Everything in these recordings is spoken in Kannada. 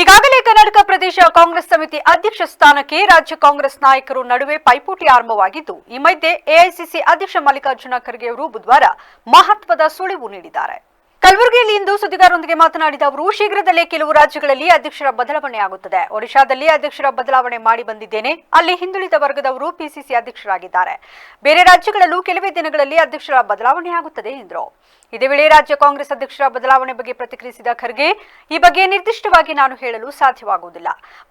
ಈಗಾಗಲೇ ಕರ್ನಾಟಕ ಪ್ರದೇಶ ಕಾಂಗ್ರೆಸ್ ಸಮಿತಿ ಅಧ್ಯಕ್ಷ ಸ್ಥಾನಕ್ಕೆ ರಾಜ್ಯ ಕಾಂಗ್ರೆಸ್ ನಾಯಕರು ನಡುವೆ ಪೈಪೋಟಿ ಆರಂಭವಾಗಿದ್ದು, ಈ ಮಧ್ಯೆ ಎಐಸಿಸಿ ಅಧ್ಯಕ್ಷ ಮಲ್ಲಿಕಾರ್ಜುನ ಖರ್ಗೆ ಅವರು ಬುಧವಾರ ಮಹತ್ವದ ಸುಳಿವು ನೀಡಿದ್ದಾರೆ. ಕಲಬುರಗಿಯಲ್ಲಿ ಇಂದು ಸುದ್ದಿಗಾರರೊಂದಿಗೆ ಮಾತನಾಡಿದ ಅವರು, ಶೀಘ್ರದಲ್ಲೇ ಕೆಲವು ರಾಜ್ಯಗಳಲ್ಲಿ ಅಧ್ಯಕ್ಷರ ಬದಲಾವಣೆ ಆಗುತ್ತದೆ. ಒಡಿಶಾದಲ್ಲಿ ಅಧ್ಯಕ್ಷರ ಬದಲಾವಣೆ ಮಾಡಿ ಬಂದಿದ್ದೇನೆ. ಅಲ್ಲಿ ಹಿಂದುಳಿದ ವರ್ಗದವರು ಪಿಸಿಸಿ ಅಧ್ಯಕ್ಷರಾಗಿದ್ದಾರೆ. ಬೇರೆ ರಾಜ್ಯಗಳಲ್ಲೂ ಕೆಲವೇ ದಿನಗಳಲ್ಲಿ ಅಧ್ಯಕ್ಷರ ಬದಲಾವಣೆ ಆಗುತ್ತದೆ ಎಂದರು. ಇದೇ ವೇಳೆ ರಾಜ್ಯ ಕಾಂಗ್ರೆಸ್ ಅಧ್ಯಕ್ಷರ ಬದಲಾವಣೆ ಬಗ್ಗೆ ಪ್ರತಿಕ್ರಿಯಿಸಿದ ಖರ್ಗೆ, ಈ ಬಗ್ಗೆ ನಿರ್ದಿಷ್ಟವಾಗಿ ನಾನು ಹೇಳಲು ಸಾಧ್ಯವಾಗುವುದಿಲ್ಲ.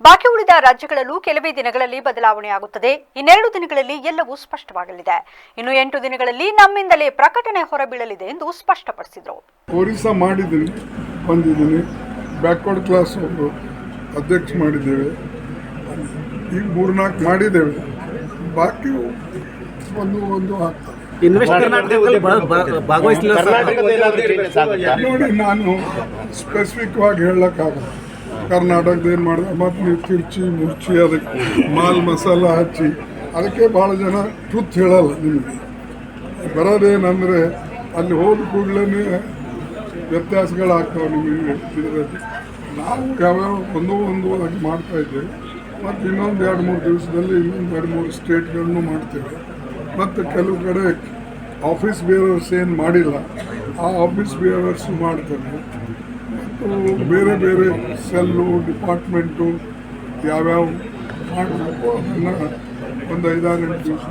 ಬಾಕಿ ಉಳಿದ ರಾಜ್ಯಗಳಲ್ಲೂ ಕೆಲವೇ ದಿನಗಳಲ್ಲಿ ಬದಲಾವಣೆ ಆಗುತ್ತದೆ. ಇನ್ನೆರಡು ದಿನಗಳಲ್ಲಿ ಎಲ್ಲವೂ ಸ್ಪಷ್ಟವಾಗಲಿದೆ. ಇನ್ನು ಎಂಟು ದಿನಗಳಲ್ಲಿ ನಮ್ಮಿಂದಲೇ ಪ್ರಕಟಣೆ ಹೊರಬೀಳಲಿದೆ ಎಂದು ಸ್ಪಷ್ಟಪಡಿಸಿದರು. ಒರಿಸ್ಸಾ ಮಾಡಿದ್ದೀನಿ ಬಂದಿದ್ದೀನಿ. ಬ್ಯಾಕ್ವರ್ಡ್ ಕ್ಲಾಸ್ ಒಂದು ಅಧ್ಯಕ್ಷ ಮಾಡಿದ್ದೇವೆ. ಈಗ ಮೂರ್ನಾಲ್ಕು ಮಾಡಿದ್ದೇವೆ. ಬಾಕಿ ಒಂದು ಒಂದು ಆಗ್ತದೆ. ನೋಡಿ ನಾನು ಸ್ಪೆಸಿಫಿಕ್ ಆಗಿ ಹೇಳಕ್ಕಾಗಲ್ಲ. ಕರ್ನಾಟಕದ ಏನು ಮಾಡಿದೆ? ಮತ್ತು ನೀವು ತಿರ್ಚಿ ಮುರ್ಚಿ ಅದಕ್ಕೆ ಮಾಲ್ ಮಸಾಲ ಹಚ್ಚಿ ಅದಕ್ಕೆ ಭಾಳ ಜನ ಟ್ರುತ್ ಹೇಳಲ್ಲ ನಿಮಗೆ. ಬರೋದೇನಂದರೆ ಅಲ್ಲಿ ಹೋದ ಕೂಡಲೇ ವ್ಯತ್ಯಾಸಗಳಾಗ್ತವೆ ನಿಮಗೆ ಇದರಲ್ಲಿ ನಾವು ಯಾವ್ಯಾವ ಒಂದು ಒಂದು ಆಗಿ ಮಾಡ್ತಾ ಇದ್ದೇವೆ. ಮತ್ತು ಇನ್ನೊಂದು ಎರಡು ಮೂರು ದಿವಸದಲ್ಲಿ ಇನ್ನೊಂದು ಎರಡು ಮೂರು ಸ್ಟೇಟ್ಗಳನ್ನು ಮಾಡ್ತೇವೆ. ಮತ್ತು ಕೆಲವು ಕಡೆ ಆಫೀಸ್ ಬೇರರ್ಸ್ ಏನು ಮಾಡಿಲ್ಲ. ಆ ಆಫೀಸ್ ಬೇರರ್ಸ್ ಮಾಡ್ತಾರೆ. ಮತ್ತು ಬೇರೆ ಬೇರೆ ಸೆಲ್ಲು, ಡಿಪಾರ್ಟ್ಮೆಂಟು ಯಾವ್ಯಾವ ಮಾಡಬೇಕು ಅದನ್ನು ಒಂದು ಐದಾರು ಎಂಟು ದಿವಸ